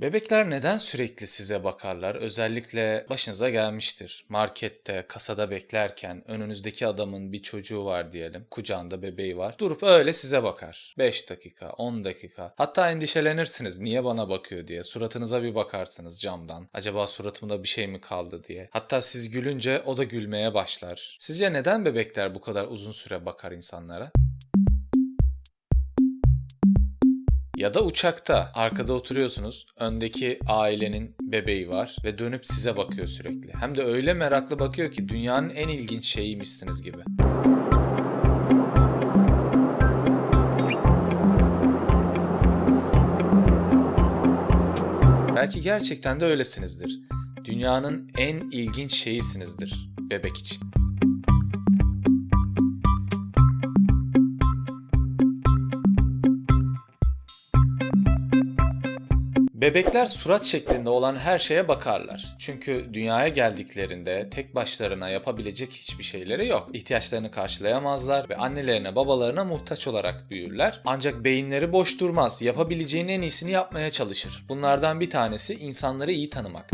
Bebekler neden sürekli size bakarlar? Özellikle başınıza gelmiştir. Markette, kasada beklerken önünüzdeki adamın bir çocuğu var diyelim. Kucağında bebeği var. Durup öyle size bakar. 5 dakika, 10 dakika. Hatta endişelenirsiniz niye bana bakıyor diye. Suratınıza bir bakarsınız camdan. Acaba suratımda bir şey mi kaldı diye. Hatta siz gülünce o da gülmeye başlar. Sizce neden bebekler bu kadar uzun süre bakar insanlara? Ya da uçakta arkada oturuyorsunuz. Öndeki ailenin bebeği var ve dönüp size bakıyor sürekli. Hem de öyle meraklı bakıyor ki dünyanın en ilginç şeyiymişsiniz gibi. Belki gerçekten de öylesinizdir. Dünyanın en ilginç şeyisinizdir bebek için. Bebekler surat şeklinde olan her şeye bakarlar. Çünkü dünyaya geldiklerinde tek başlarına yapabilecek hiçbir şeyleri yok. İhtiyaçlarını karşılayamazlar ve annelerine babalarına muhtaç olarak büyürler. Ancak beyinleri boş durmaz. Yapabileceğinin en iyisini yapmaya çalışır. Bunlardan bir tanesi insanları iyi tanımak.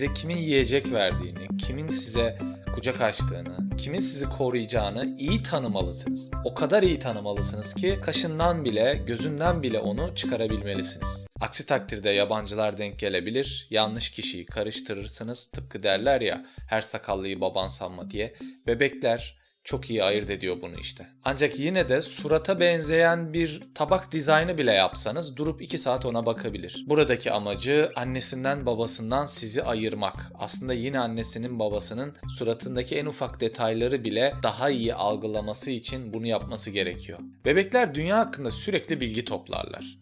Size kimin yiyecek verdiğini, kimin size kucak açtığını, kimin sizi koruyacağını iyi tanımalısınız. O kadar iyi tanımalısınız ki kaşından bile, gözünden bile onu çıkarabilmelisiniz. Aksi takdirde yabancılar denk gelebilir, yanlış kişiyi karıştırırsınız. Tıpkı derler ya her sakallıyı baban sanma diye. Bebekler çok iyi ayırt ediyor bunu işte. Ancak yine de surata benzeyen bir tabak dizaynı bile yapsanız durup 2 saat ona bakabilir. Buradaki amacı annesinden babasından sizi ayırmak. Aslında yine annesinin babasının suratındaki en ufak detayları bile daha iyi algılaması için bunu yapması gerekiyor. Bebekler dünya hakkında sürekli bilgi toplarlar.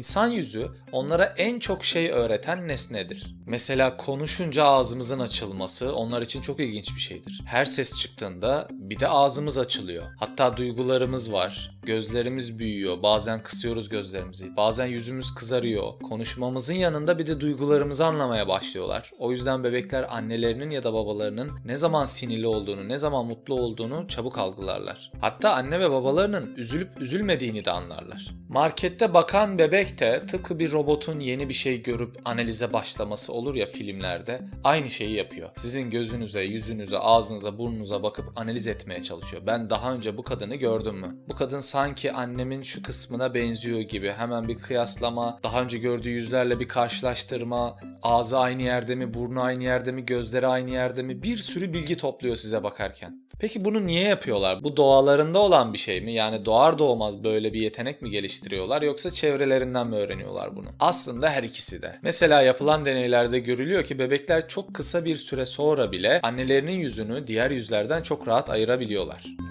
İnsan yüzü onlara en çok şey öğreten nesnedir. Mesela konuşunca ağzımızın açılması onlar için çok ilginç bir şeydir. Her ses çıktığında bir de ağzımız açılıyor. Hatta duygularımız var. Gözlerimiz büyüyor. Bazen kısıyoruz gözlerimizi. Bazen yüzümüz kızarıyor. Konuşmamızın yanında bir de duygularımızı anlamaya başlıyorlar. O yüzden bebekler annelerinin ya da babalarının ne zaman sinirli olduğunu, ne zaman mutlu olduğunu çabuk algılarlar. Hatta anne ve babalarının üzülüp üzülmediğini de anlarlar. Markette bakan bebek de tıpkı bir robotun yeni bir şey görüp analize başlaması olur ya filmlerde aynı şeyi yapıyor. Sizin gözünüze, yüzünüze, ağzınıza, burnunuza bakıp analiz etmeye çalışıyor. Ben daha önce bu kadını gördüm mü? Bu kadın sanki annemin şu kısmına benziyor gibi. Hemen bir kıyaslama, daha önce gördüğü yüzlerle bir karşılaştırma, ağzı aynı yerde mi, burnu aynı yerde mi, gözleri aynı yerde mi? Bir sürü bilgi topluyor size bakarken. Peki bunu niye yapıyorlar? Bu doğalarında olan bir şey mi? Yani doğar doğmaz böyle bir yetenek mi geliştiriyorlar yoksa çevrelerinden mi öğreniyorlar bunu? Aslında her ikisi de. Mesela yapılan deneylerde görülüyor ki bebekler çok kısa bir süre sonra bile annelerinin yüzünü diğer yüzlerden çok rahat ayırabiliyorlar.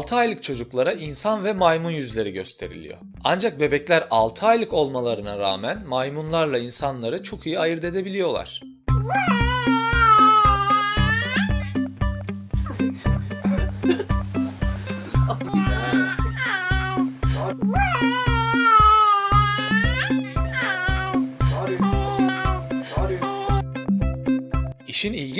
...6 aylık çocuklara insan ve maymun yüzleri gösteriliyor. Ancak bebekler 6 aylık olmalarına rağmen maymunlarla insanları çok iyi ayırt edebiliyorlar.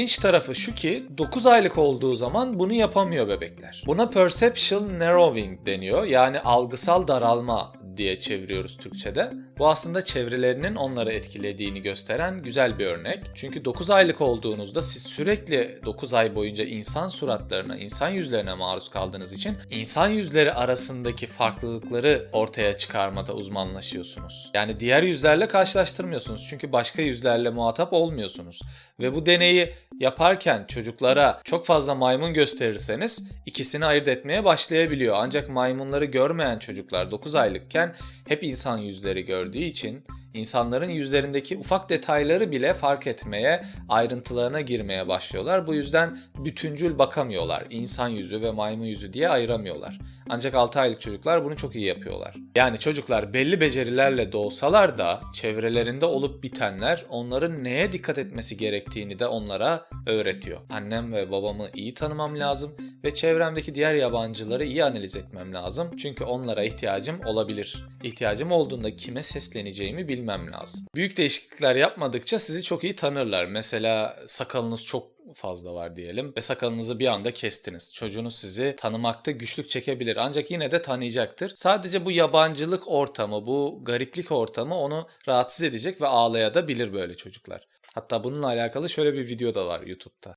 İlginç tarafı şu ki 9 aylık olduğu zaman bunu yapamıyor bebekler. Buna perceptual narrowing deniyor yani algısal daralma diye çeviriyoruz Türkçe'de. Bu aslında çevrelerinin onları etkilediğini gösteren güzel bir örnek. Çünkü 9 aylık olduğunuzda siz sürekli 9 ay boyunca insan suratlarına, insan yüzlerine maruz kaldığınız için insan yüzleri arasındaki farklılıkları ortaya çıkarmada uzmanlaşıyorsunuz. Yani diğer yüzlerle karşılaştırmıyorsunuz. Çünkü başka yüzlerle muhatap olmuyorsunuz. Ve bu deneyi yaparken çocuklara çok fazla maymun gösterirseniz ikisini ayırt etmeye başlayabiliyor. Ancak maymunları görmeyen çocuklar 9 aylıkken hep insan yüzleri gördüğü için insanların yüzlerindeki ufak detayları bile fark etmeye, ayrıntılarına girmeye başlıyorlar. Bu yüzden bütüncül bakamıyorlar. İnsan yüzü ve maymun yüzü diye ayıramıyorlar. Ancak 6 aylık çocuklar bunu çok iyi yapıyorlar. Yani çocuklar belli becerilerle doğsalar da çevrelerinde olup bitenler onların neye dikkat etmesi gerektiğini de onlara öğretiyor. Annem ve babamı iyi tanımam lazım ve çevremdeki diğer yabancıları iyi analiz etmem lazım. Çünkü onlara ihtiyacım olabilir. İhtiyacım olduğunda kime sesleneceğimi bilmem lazım. Büyük değişiklikler yapmadıkça sizi çok iyi tanırlar. Mesela sakalınız çok fazla var diyelim ve sakalınızı bir anda kestiniz. Çocuğunuz sizi tanımakta güçlük çekebilir ancak yine de tanıyacaktır. Sadece bu yabancılık ortamı, bu gariplik ortamı onu rahatsız edecek ve ağlayabilir böyle çocuklar. Hatta bununla alakalı şöyle bir video da var YouTube'da.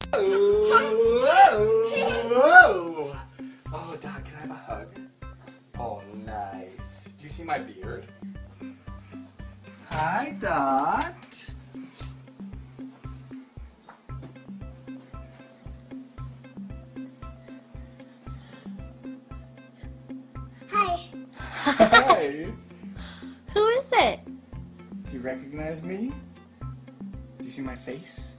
Oh? Oh, nice. Do you see my beard? Hi, Dot. Hi. Hi. Who is it? Do you recognize me? Do you see my face?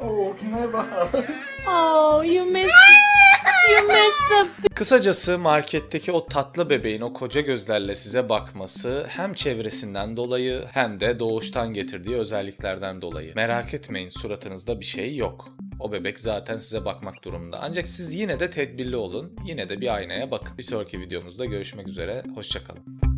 Oh, can I have a hug? Oh, you missed. Kısacası marketteki o tatlı bebeğin o koca gözlerle size bakması hem çevresinden dolayı hem de doğuştan getirdiği özelliklerden dolayı. Merak etmeyin suratınızda bir şey yok. O bebek zaten size bakmak durumunda. Ancak siz yine de tedbirli olun. Yine de bir aynaya bakın. Bir sonraki videomuzda görüşmek üzere. Hoşçakalın.